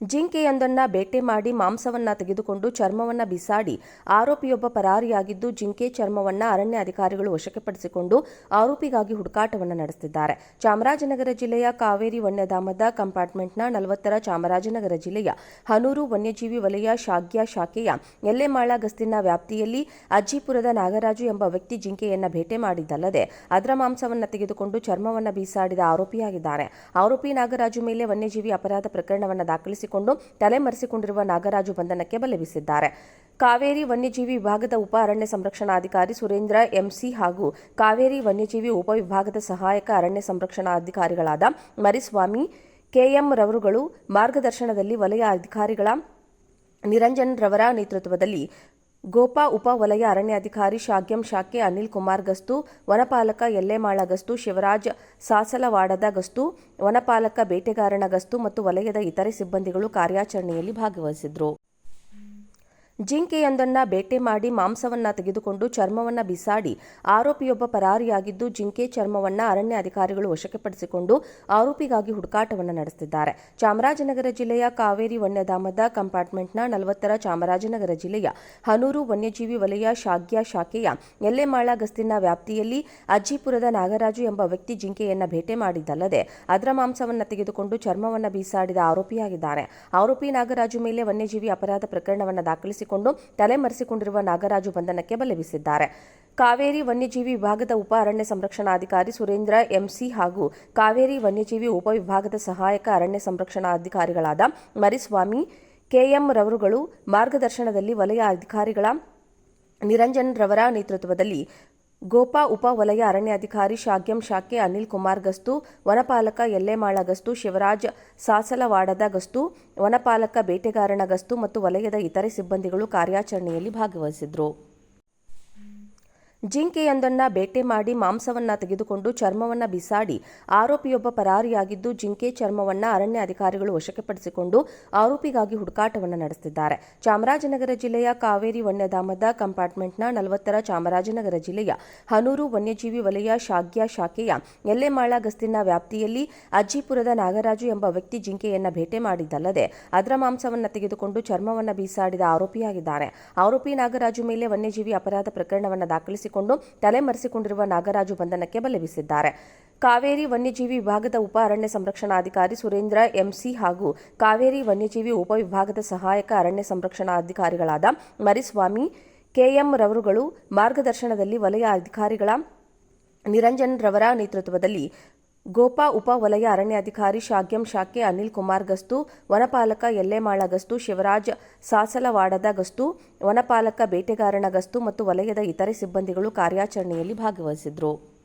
ಜಿಂಕೆಯೊಂದನ್ನು ಬೇಟೆ ಮಾಡಿ ಮಾಂಸವನ್ನ ತೆಗೆದುಕೊಂಡು ಚರ್ಮವನ್ನ ಬಿಸಾಡಿ ಆರೋಪಿಯೊಬ್ಬ ಪರಾರಿಯಾಗಿದ್ದು ಜಿಂಕೆ ಚರ್ಮವನ್ನ ಅರಣ್ಯ ಅಧಿಕಾರಿಗಳು ವಶಕ್ಕೆ ಆರೋಪಿಗಾಗಿ ಹುಡುಕಾಟವನ್ನು ನಡೆಸುತ್ತಿದ್ದಾರೆ ಚಾಮರಾಜನಗರ ಜಿಲ್ಲೆಯ ಕಾವೇರಿ ವನ್ಯಧಾಮದ ಕಂಪಾರ್ಟ್ಮೆಂಟ್ನ ನಲವತ್ತರ ಚಾಮರಾಜನಗರ ಜಿಲ್ಲೆಯ ಹನೂರು ವನ್ಯಜೀವಿ ವಲಯ ಶಾಗ್ಯ ಶಾಖೆಯ ಎಲ್ಲೆಮಾಳ ಗಸ್ತಿನ ವ್ಯಾಪ್ತಿಯಲ್ಲಿ ಅಜ್ಜಿಪುರದ ನಾಗರಾಜು ಎಂಬ ವ್ಯಕ್ತಿ ಜಿಂಕೆಯನ್ನ ಬೇಟೆ ಮಾಡಿದ್ದಲ್ಲದೆ ಅದರ ಮಾಂಸವನ್ನ ತೆಗೆದುಕೊಂಡು ಚರ್ಮವನ್ನು ಬೀಸಾಡಿದ ಆರೋಪಿಯಾಗಿದ್ದಾರೆ. ಆರೋಪಿ ನಾಗರಾಜು ಮೇಲೆ ವನ್ಯಜೀವಿ ಅಪರಾಧ ಪ್ರಕರಣವನ್ನು ದಾಖಲಿಸಿ ತಲೆಮರೆಸಿಕೊಂಡಿರುವ ನಾಗರಾಜು ಬಂಧನಕ್ಕೆ ಬಲೆಬೀಸಿದ್ದಾರೆ. ಕಾವೇರಿ ವನ್ಯಜೀವಿ ವಿಭಾಗದ ಉಪ ಅರಣ್ಯ ಸಂರಕ್ಷಣಾಧಿಕಾರಿ ಸುರೇಂದ್ರ ಎಂಸಿ ಹಾಗೂ ಕಾವೇರಿ ವನ್ಯಜೀವಿ ಉಪವಿಭಾಗದ ಸಹಾಯಕ ಅರಣ್ಯ ಸಂರಕ್ಷಣಾಧಿಕಾರಿಗಳಾದ ಮರಿಸ್ವಾಮಿ, ಕೆಎಂ ರವರುಗಳು ಮಾರ್ಗದರ್ಶನದಲ್ಲಿ ವಲಯ ಅಧಿಕಾರಿಗಳ ನಿರಂಜನ್ ರವರ ನೇತೃತ್ವದಲ್ಲಿ ಗೋಪಾ ಉಪ ವಲಯ ಅರಣ್ಯಾಧಿಕಾರಿ ಶಾಗ್ಯಂ ಶಾಖೆ ಅನಿಲ್ ಕುಮಾರ್ ಗಸ್ತು, ವನಪಾಲಕ ಎಲ್ಲೆಮಾಳ ಗಸ್ತು, ಶಿವರಾಜ್ ಸಾಸಲವಾಡದ ಗಸ್ತು, ವನಪಾಲಕ ಬೇಟೆಗಾರನ ಗಸ್ತು ಮತ್ತು ವಲಯದ ಇತರೆ ಸಿಬ್ಬಂದಿಗಳು ಕಾರ್ಯಾಚರಣೆಯಲ್ಲಿ ಭಾಗವಹಿಸಿದ್ರು. ಜಿಂಕೆಯೊಂದನ್ನು ಬೇಟೆ ಮಾಡಿ ಮಾಂಸವನ್ನ ತೆಗೆದುಕೊಂಡು ಚರ್ಮವನ್ನ ಬಿಸಾಡಿ ಆರೋಪಿಯೊಬ್ಬ ಪರಾರಿಯಾಗಿದ್ದು ಜಿಂಕೆ ಚರ್ಮವನ್ನ ಅರಣ್ಯ ಅಧಿಕಾರಿಗಳು ವಶಕ್ಕೆ ಪಡಿಸಿಕೊಂಡು ಆರೋಪಿಗಾಗಿ ಹುಡುಕಾಟವನ್ನು ನಡೆಸುತ್ತಿದ್ದಾರೆ ಚಾಮರಾಜನಗರ ಜಿಲ್ಲೆಯ ಕಾವೇರಿ ವನ್ಯಧಾಮದ ಕಂಪಾರ್ಟ್ಮೆಂಟ್ನ ನಲವತ್ತರ ಚಾಮರಾಜನಗರ ಜಿಲ್ಲೆಯ ಹನೂರು ವನ್ಯಜೀವಿ ವಲಯ ಶಾಗ್ಯ ಶಾಖೆಯ ಎಲ್ಲೆಮಾಳ ಗಸ್ತಿನ ವ್ಯಾಪ್ತಿಯಲ್ಲಿ ಅಜ್ಜಿಪುರದ ನಾಗರಾಜು ಎಂಬ ವ್ಯಕ್ತಿ ಜಿಂಕೆಯನ್ನ ಭೇಟೆ ಮಾಡಿದ್ದಲ್ಲದೆ ಅದರ ಮಾಂಸವನ್ನ ತೆಗೆದುಕೊಂಡು ಚರ್ಮವನ್ನ ಬೀಸಾಡಿದ ಆರೋಪಿಯಾಗಿದ್ದಾನೆ ಆರೋಪಿ ನಾಗರಾಜು ಮೇಲೆ ವನ್ಯಜೀವಿ ಅಪರಾಧ ಪ್ರಕರಣವನ್ನು ದಾಖಲಿಸಿ ತಲೆಮರೆಸಿಕೊಂಡಿರುವ ನಾಗರಾಜು ಬಂಧನಕ್ಕೆ ಬಲೆಬೀಸಿದ್ದಾರೆ. ಕಾವೇರಿ ವನ್ಯಜೀವಿ ವಿಭಾಗದ ಉಪ ಅರಣ್ಯ ಸಂರಕ್ಷಣಾಧಿಕಾರಿ ಸುರೇಂದ್ರ ಎಂಸಿ ಹಾಗೂ ಕಾವೇರಿ ವನ್ಯಜೀವಿ ಉಪವಿಭಾಗದ ಸಹಾಯಕ ಅರಣ್ಯ ಸಂರಕ್ಷಣಾಧಿಕಾರಿಗಳಾದ ಮರಿಸ್ವಾಮಿ, ಕೆಎಂ ರವರುಗಳು ಮಾರ್ಗದರ್ಶನದಲ್ಲಿ ವಲಯ ಅಧಿಕಾರಿಗಳ ನಿರಂಜನ್ ರವರ ನೇತೃತ್ವದಲ್ಲಿ ಗೋಪಾ ಉಪ ವಲಯ ಅರಣ್ಯಾಧಿಕಾರಿ ಶಾಗ್ಯಂ ಶಾಖೆ ಅನಿಲ್ ಕುಮಾರ್ ಗಸ್ತು, ವನಪಾಲಕ ಯಲ್ಲೇಮಾಳ ಗಸ್ತು, ಶಿವರಾಜ್ ಸಾಸಲವಾಡದ ಗಸ್ತು, ವನಪಾಲಕ ಬೇಟೆಗಾರನ ಗಸ್ತು ಮತ್ತು ವಲಯದ ಇತರೆ ಸಿಬ್ಬಂದಿಗಳು ಕಾರ್ಯಾಚರಣೆಯಲ್ಲಿ ಭಾಗವಹಿಸಿದ್ರು. ಜಿಂಕೆಯೊಂದನ್ನು ಬೇಟೆ ಮಾಡಿ ಮಾಂಸವನ್ನ ತೆಗೆದುಕೊಂಡು ಚರ್ಮವನ್ನ ಬಿಸಾಡಿ ಆರೋಪಿಯೊಬ್ಬ ಪರಾರಿಯಾಗಿದ್ದು ಜಿಂಕೆ ಚರ್ಮವನ್ನ ಅರಣ್ಯ ಅಧಿಕಾರಿಗಳು ವಶಕ್ಕೆ ಆರೋಪಿಗಾಗಿ ಹುಡುಕಾಟವನ್ನು ನಡೆಸುತ್ತಿದ್ದಾರೆ ಚಾಮರಾಜನಗರ ಜಿಲ್ಲೆಯ ಕಾವೇರಿ ವನ್ಯಧಾಮದ ಕಂಪಾರ್ಟ್ಮೆಂಟ್ನ ನಲವತ್ತರ ಚಾಮರಾಜನಗರ ಜಿಲ್ಲೆಯ ಹನೂರು ವನ್ಯಜೀವಿ ವಲಯ ಶಾಗ್ಯ ಶಾಖೆಯ ಎಲ್ಲೆಮಾಳ ಗಸ್ತಿನ ವ್ಯಾಪ್ತಿಯಲ್ಲಿ ಅಜ್ಜಿಪುರದ ನಾಗರಾಜು ಎಂಬ ವ್ಯಕ್ತಿ ಜಿಂಕೆಯನ್ನ ಭೇಟೆ ಮಾಡಿದ್ದಲ್ಲದೆ ಅದರ ಮಾಂಸವನ್ನ ತೆಗೆದುಕೊಂಡು ಚರ್ಮವನ್ನು ಬೀಸಾಡಿದ ಆರೋಪಿಯಾಗಿದ್ದಾರೆ ಆರೋಪಿ ನಾಗರಾಜು ಮೇಲೆ ವನ್ಯಜೀವಿ ಅಪರಾಧ ಪ್ರಕರಣವನ್ನು ದಾಖಲಿಸಿ ತಲೆಮರೆಸಿಕೊಂಡಿರುವ ನಾಗರಾಜು ಬಂಧನಕ್ಕೆ ಬಲೆಬೀಸಿದ್ದಾರೆ. ಕಾವೇರಿ ವನ್ಯಜೀವಿ ವಿಭಾಗದ ಉಪ ಅರಣ್ಯ ಸಂರಕ್ಷಣಾಧಿಕಾರಿ ಸುರೇಂದ್ರ ಎಂಸಿ ಹಾಗೂ ಕಾವೇರಿ ವನ್ಯಜೀವಿ ಉಪವಿಭಾಗದ ಸಹಾಯಕ ಅರಣ್ಯ ಸಂರಕ್ಷಣಾಧಿಕಾರಿಗಳಾದ ಮರಿಸ್ವಾಮಿ, ಕೆಎಂ ರವರುಗಳು ಮಾರ್ಗದರ್ಶನದಲ್ಲಿ ವಲಯ ಅಧಿಕಾರಿಗಳ ನಿರಂಜನ್ ರವರ ನೇತೃತ್ವದಲ್ಲಿ ಗೋಪಾ ಉಪ ವಲಯ ಅರಣ್ಯಾಧಿಕಾರಿ ಶಾಗ್ಯಂ ಶಾಖೆ ಅನಿಲ್ ಕುಮಾರ್ ಗಸ್ತು, ವನಪಾಲಕ ಎಲ್ಲೆಮಾಳ ಗಸ್ತು, ಶಿವರಾಜ್ ಸಾಸಲವಾಡದ ಗಸ್ತು, ವನಪಾಲಕ ಬೇಟೆಗಾರನ ಗಸ್ತು ಮತ್ತು ವಲಯದ ಇತರೆ ಸಿಬ್ಬಂದಿಗಳು ಕಾರ್ಯಾಚರಣೆಯಲ್ಲಿ ಭಾಗವಹಿಸಿದ್ರು.